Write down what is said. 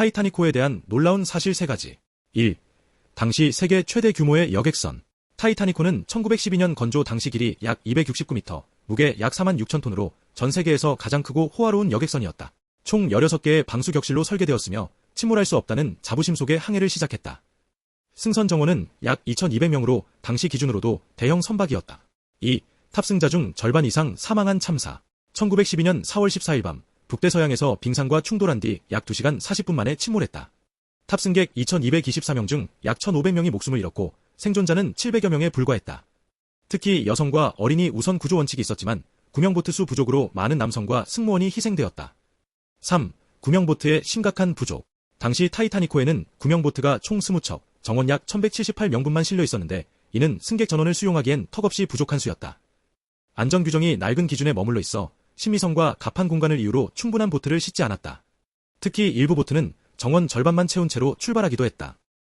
타이타니코에 대한 놀라운 사실 3가지. 1. 당시 세계 최대 규모의 여객선. 타이타니코는 1912년 건조 당시 길이 약 269m, 무게 약 4만 6천 톤으로 전 세계에서 가장 크고 호화로운 여객선이었다. 총 16개의 방수 격실로 설계되었으며 침몰할 수 없다는 자부심 속에 항해를 시작했다. 승선 정원은 약 2,200명으로 당시 기준으로도 대형 선박이었다. 2. 탑승자 중 절반 이상 사망한 참사. 1912년 4월 14일 밤 북대서양에서 빙산과 충돌한 뒤 약 2시간 40분 만에 침몰했다. 탑승객 2,224명 중 약 1,500명이 목숨을 잃었고 생존자는 700여 명에 불과했다. 특히 여성과 어린이 우선 구조 원칙이 있었지만 구명보트 수 부족으로 많은 남성과 승무원이 희생되었다. 3. 구명보트의 심각한 부족. 당시 타이타니코에는 구명보트가 총 20척, 정원 약 1178명분만 실려 있었는데 이는 승객 전원을 수용하기엔 턱없이 부족한 수였다. 안전규정이 낡은 기준에 머물러 있어 심미성과 갑판 공간을 이유로 충분한 보트를 싣지 않았다. 특히 일부 보트는 정원 절반만 채운 채로 출발하기도 했다.